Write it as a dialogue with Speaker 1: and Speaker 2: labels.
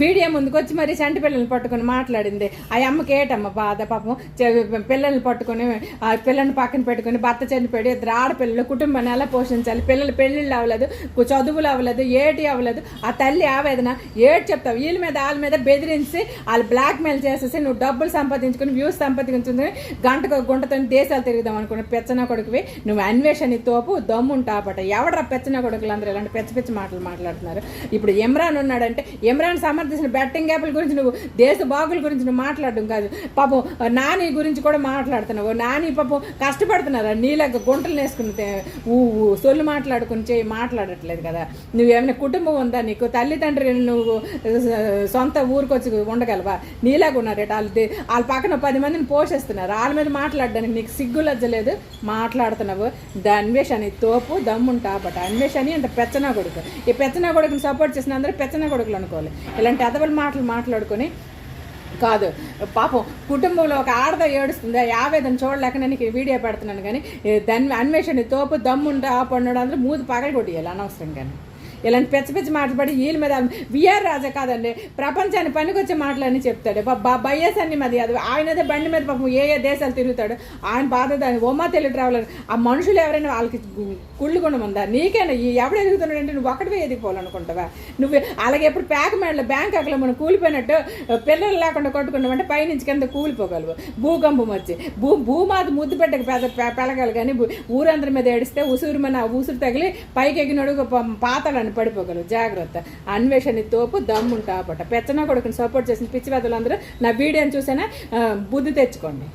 Speaker 1: Video ముందుకు వచ్చి మరి చంటి పిల్లల్ని పట్టుకొని మాట్లాడింది. ఆ అమ్మకి ఏటమ్మ బాధ పాపం? పిల్లల్ని పట్టుకొని ఆ పిల్లల్ని పక్కన పెట్టుకొని భర్త చనిపోయాడు. ఇద్దరు ఆడపిల్లలు కుటుంబాన్ని ఎలా పోషించాలి? పిల్లలు పెళ్ళిళ్ళు అవ్వలేదు చదువులు అవ్వలేదు ఏటి అవ్వలేదు. ఆ తల్లి ఆవేదన ఏటి చెప్తావు? వీళ్ళ మీద వాళ్ళ మీద బెదిరించి వాళ్ళు బ్లాక్మెయిల్ చేసేసి నువ్వు డబ్బులు సంపాదించుకుని వ్యూస్ సంపాదించుకుని గంటకు గుంటతో దేశాలు తిరుగుదాం అనుకున్న పెచ్చన కొడుకువి. నువ్వు అన్వేషణ తోపు దమ్ముంటాపట ఎవడరా పెచ్చన కొడుకులు అందరూ ఇలాంటి పెచ్చ పెచ్చ మాటలు మాట్లాడుతున్నారు? ఇప్పుడు ఇమ్రాన్ ఉన్నాడంటే ఇమ్రాన్ తీసిన బెట్టింగ్ యాప్ల గురించి నువ్వు దేశ బాగుల గురించి నువ్వు మాట్లాడడం కాదు. పాపం నాని గురించి కూడా మాట్లాడుతున్నావు. నాని పాపం కష్టపడుతున్నారా? నీలాగా గుంటలు వేసుకుని ఊ సొల్లు మాట్లాడుకుని చేయి మాట్లాడట్లేదు కదా. నువ్వేమైనా కుటుంబం ఉందా నీకు? తల్లిదండ్రి నువ్వు సొంత ఊరికొచ్చి ఉండగలవా? నీలాగా ఉన్నారట వాళ్ళు వాళ్ళ పక్కన పది మందిని పోషిస్తున్నారు. వాళ్ళ మీద మాట్లాడడానికి నీకు సిగ్గు లజ్జలేదు మాట్లాడుతున్నావు. ద అన్వేషణ తోపు దమ్ముంటా బట్ అన్వేషణ అంటే పెచ్చనా కొడుకు. ఈ పెచ్చనా కొడుకుని సపోర్ట్ చేసిన అందరూ పెచ్చనా కొడుకులు అనుకోవాలి. ఇలాంటి అదవల మాటలు మాట్లాడుకొని కాదు పాపం కుటుంబంలో ఒక ఆడద ఏడుస్తుంది యావేదని చూడలేక నేను ఈ వీడియో పెడుతున్నాను కానీ దాని అన్వేషణ తోపు దమ్ముంటే ఆ పండు అందరూ మూది పగలు కొట్టియాలి అనవసరం కానీ ఇలాంటి పెచ్చ పెచ్చ మాట్లాడి వీళ్ళ మీద విఆర్ రాజా కాదండి. ప్రపంచాన్ని పనికొచ్చే మాటలన్నీ చెప్తాడు. బయ్యస్ అన్ని మాది అది. ఆయనదే బండి మీద పాపం ఏ ఏ దేశాలు తిరుగుతాడు. ఆయన బాధ దాని ఓమా తెలుగు ట్రావెలర్ ఆ మనుషులు ఎవరైనా వాళ్ళకి కుళ్ళు ఉందా నీకేనా? ఎవడు ఎవడు ఎదుగుతున్నాడంటే నువ్వు ఒక్కడివే ఎదిగిపోవాలనుకుంటావా? నువ్వు అలాగే ఎప్పుడు ప్యాక్ మేడలో బ్యాంక్ అక్కడ మనం కూలిపోయినట్టు పిల్లలు లేకుండా కొట్టుకున్నామంటే పైనుంచి కింద కూలిపోగలవు. భూకంపం వచ్చి. భూ భూమాత ముద్దు పెట్టక పెద్ద పెలగాలి కానీ ఊరందరి మీద ఏడిస్తే ఉసురు మన ఉసురు తగిలి పైకి ఎగినడు పాతాలని పడిపోగలవు. జాగ్రత్త. అన్వేషణ తోపు దమ్ముంటా పట్ట పెచ్చన కొడుకుని సపోర్ట్ చేసిన పిచ్చి వెదలందరూ నా వీడియోని చూసేనా? బుద్ధి తెచ్చుకోండి.